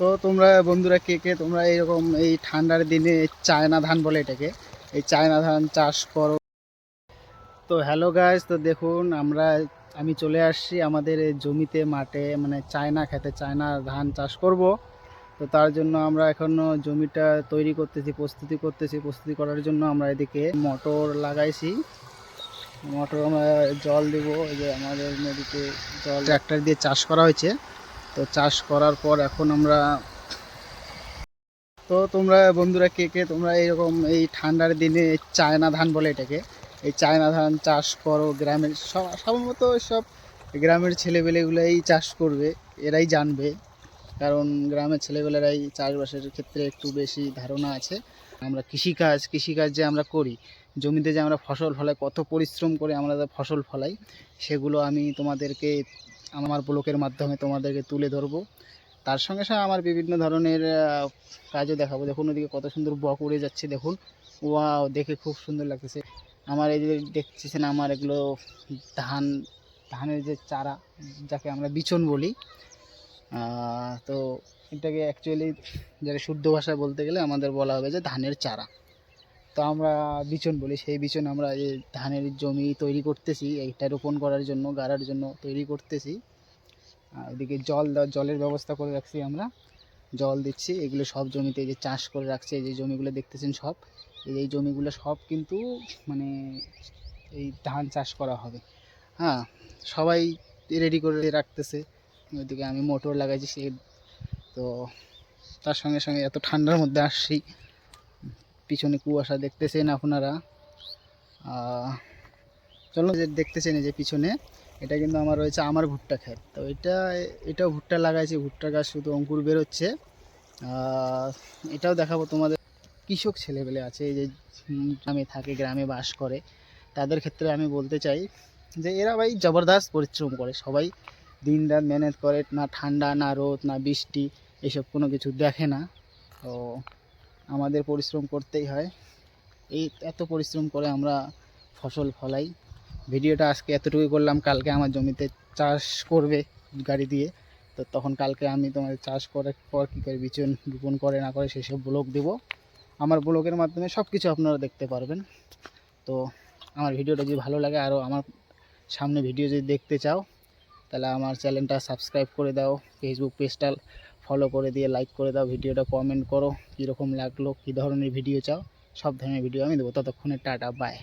তো তোমরা বন্ধুরা কে কে, তোমরা এইরকম এই ঠান্ডার দিনে চায়না ধান বলে এটাকে, এই চায়না ধান চাষ করো। তো হ্যালো গাইস তো দেখুন আমরা, আমি চলে আসছি আমাদের জমিতে মাঠে মানে চায়না খেতে চায়না ধান চাষ করব। তো তার জন্য আমরা এখনও জমিটা তৈরি করতেছি, প্রস্তুতি করতেছি, প্রস্তুতি করার জন্য আমরা এদিকে মোটর লাগাইছি। মোটর আমরা জল দেব যে আমাদের নদীতে জল ট্র্যাক্টর দিয়ে চাষ করা হয়েছে। তো চাষ করার পর এখন আমরা তো তোমরা বন্ধুরা কে কে তোমরা এইরকম এই ঠান্ডার দিনে চায়না ধান বলে এটাকে, এই চায়না ধান চাষ করো গ্রামের সব সাধারণত সব গ্রামের ছেলেপেলেগুলোই চাষ করবে, এরাই জানবে। কারণ গ্রামের ছেলেপেলেরাই চাষবাসের ক্ষেত্রে একটু বেশি ধারণা আছে। আমরা কৃষিকাজ কৃষিকাজ যে আমরা করি, জমিতে যে আমরা ফসল ফলাই, কত পরিশ্রম করে আমরা ফসল ফলাই, সেগুলো আমি তোমাদেরকে আমার ব্লকের মাধ্যমে তোমাদেরকে তুলে ধরবো। তার সঙ্গে সঙ্গে আমার বিভিন্ন ধরনের কাজও দেখাবো। দেখুন ওদিকে কত সুন্দর বক উড়ে যাচ্ছে, দেখুন। ওয়াও, দেখে খুব সুন্দর লাগতেছে। আমার এই যে দেখতেছেন আমার এগুলো ধান, ধানের যে চারা, যাকে আমরা বিচন বলি তো এটাকে অ্যাকচুয়ালি যেটা শুদ্ধ ভাষায় বলতে গেলে আমাদের বলা হবে যে ধানের চারা। তো আমরা বিচন বলি, সেই বিচন আমরা এই ধানের জমি তৈরি করতেছি, এইটা রোপণ করার জন্য, গাড়ার জন্য তৈরি করতেছি। এদিকে জল জলের ব্যবস্থা করে রাখছি আমরা। জল দিচ্ছি। এগুলো সব জমিতে যে চাষ করে রাখছে যে জমিগুলো দেখতেছেন সব। এই জমিগুলো সব কিন্তু মানে এই ধান চাষ করা হবে। হ্যাঁ সবাই রেডি করে রাখতেছে। ওইদিকে আমি মোটর লাগাইছি, সে তো তার সঙ্গে সঙ্গে এত ঠান্ডার মধ্যে আসছি। পিছনে কুয়াশা দেখতেছেন আপনারা। চলো যে দেখতেছেন এই যে পিছনে। এটা কিন্তু আমার রয়েছে আমার ভুট্টা ক্ষেত তো এটা, এটাও ভুট্টা লাগাইছি, ভুট্টা গাছ শুধু অঙ্কুর বেরোচ্ছে। এটাও দেখাবো তোমাদের। কৃষক ছেলেবেলে আছে যে গ্রামে থাকে, গ্রামে বাস করে, তাদের ক্ষেত্রে আমি বলতে চাই যে এরা ভাই জবরদস্ত পরিশ্রম করে। সবাই দিন রাত মেহনত করে, না ঠান্ডা, না রোদ, না বৃষ্টি, এসব কোনো কিছু দেখে না। তো আমাদের পরিশ্রম করতেই হয়। এই, এত পরিশ্রম করে আমরা ফসল ফলাই। ভিডিওটা আজকে এতটুকুই করলাম, কালকে আমার জমিতে চাষ করবে গাড়ি দিয়ে। তো তখন কালকে আমি তোমাদের চাষ করার পর কী করে বিচন রোপণ করে, না করে সেসব ব্লগ দেবো। আমার ব্লগের মাধ্যমে সব কিছু আপনারা দেখতে পারবেন। তো আমার ভিডিওটা যদি ভালো লাগে আরও আমার সামনে ভিডিও যদি দেখতে চাও, তাহলে আমার চ্যানেলটা সাবস্ক্রাইব করে দাও ফেসবুক পেজটা ফলো করে দিয়ে লাইক করে দাও, ভিডিওটা কমেন্ট করো, কীরকম লাগল, কী ধরনের ভিডিও চাও, সব ধরনের ভিডিও আমি দেবো। ততক্ষণে টাটা বাই